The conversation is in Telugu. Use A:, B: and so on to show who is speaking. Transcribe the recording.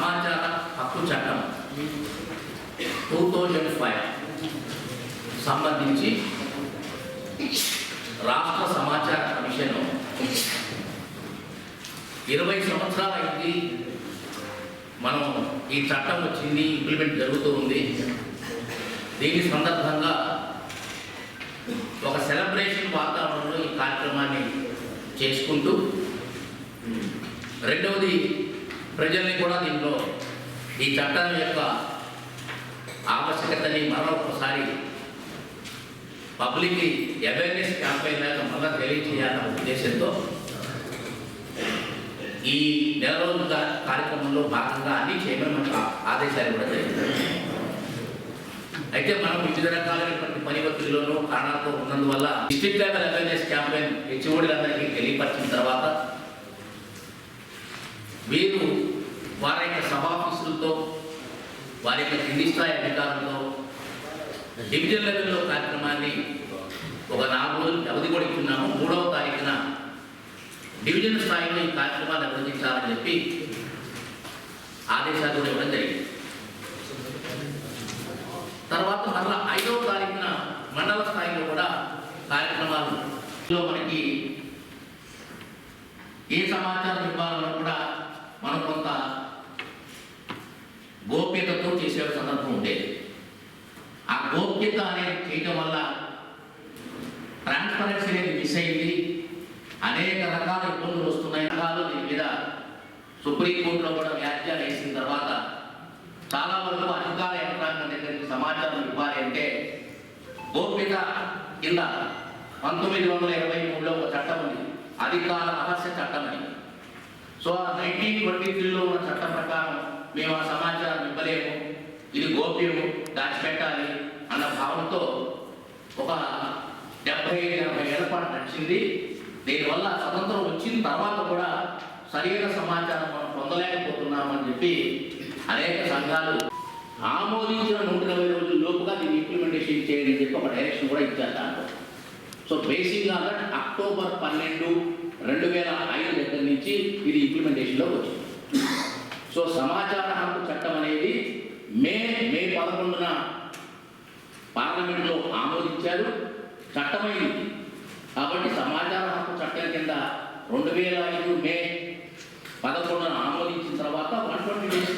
A: సమాచార హక్కు చట్టం. టూ థౌజండ్ ఫైవ్ సంబంధించి రాష్ట్ర సమాచార కమిషన్ ఇరవై సంవత్సరాలు అయింది మనం ఈ చట్టం వచ్చింది ఇంప్లిమెంట్ జరుగుతూ ఉంది. దీని సందర్భంగా ఒక సెలబ్రేషన్ వాతావరణంలో ఈ కార్యక్రమాన్ని చేసుకుంటూ రెండవది ప్రజల్ని కూడా దీంట్లో ఈ చట్టం యొక్క ఆవశ్యకతని మరొకసారి పబ్లిక్ అవేర్నెస్ క్యాంపెయిన్ లాగా మళ్ళా తెలియచేయాలన్న ఉద్దేశంతో ఈ నెల రోజుల కార్యక్రమంలో భాగంగా అన్ని చేయమని మనకు ఆదేశాలు కూడా జరిగింది అయితే మనం వివిధ రకాలైనటువంటి పని ఒత్తిడిలోనూ కారణాలతో ఉన్నందువల్ల డిస్ట్రిక్ట్ లెవెల్ అవేర్నెస్ క్యాంపెయిన్ హెచ్ఓడిలందరికీ తెలియపరిచిన తర్వాత వీరు యొక్క సభాఫీసులతో వారి యొక్క కింది స్థాయి అధికారులతో డివిజన్ లెవెల్లో కార్యక్రమాన్ని ఒక నాలుగు రోజులు వ్యవధి కూడా ఇచ్చున్నాము. మూడవ తారీఖున డివిజన్ స్థాయిలో ఈ కార్యక్రమాన్ని నిర్వహించాలని చెప్పి ఆదేశాలు కూడా ఇవ్వడం జరిగింది. తర్వాత మరలా ఐదవ తారీఖున మండల స్థాయిలో కూడా కార్యక్రమాలు. మనకి ఏ సమాచారం ఇవ్వాలన్నా కూడా గోప్యత అనేది చేయడం వల్ల ట్రాన్స్పరెన్సీ అనేది మిస్ అయింది. అనేక రకాల ఇబ్బందులు వస్తున్నాయి. రకాలు దీని మీద సుప్రీంకోర్టులో కూడా వ్యాఖ్యలు వేసిన తర్వాత చాలా వరకు అధికార యంత్రాంగం దగ్గరికి సమాచారం ఇవ్వాలి అంటే గోప్యత కింద పంతొమ్మిది వందల ఇరవై మూడులో ఒక చట్టం ఉంది. అధికార రహస్య చట్టం అని. సో ఆ నైన్టీన్ ట్వంటీ త్రీలో ఉన్న చట్టం ప్రకారం మేము ఆ సమాచారం ఇవ్వలేము. ఇది గోప్యము. దాచిపెట్టాలి. ఒక డెబ్బై ఐదు ఎనభై ఏళ్ళ పాటు నడిచింది. దీనివల్ల స్వతంత్రం వచ్చిన తర్వాత కూడా సరైన సమాచారం మనం పొందలేకపోతున్నామని చెప్పి అనేక సంఘాలు ఆమోదించిన నూట ఇరవై రోజుల లోపుగా దీన్ని ఇంప్లిమెంటేషన్ చేయండి చెప్పి ఒక డైరెక్షన్ కూడా ఇచ్చారు దాంట్లో. సో బేసిక్గా అక్టోబర్ పన్నెండు రెండు వేల ఐదు దగ్గర నుంచి ఇది ఇంప్లిమెంటేషన్లో వచ్చింది. సో సమాచార హక్కు చట్టం అనేది మే మే పదకొండున పార్లమెంట్లో ఆమోదించారు. చట్టమైంది. కాబట్టి సమాచార హక్కు చట్టం కింద రెండు వేల ఐదు మే పదకొండున ఆమోదించిన తర్వాత వన్ ట్వంటీ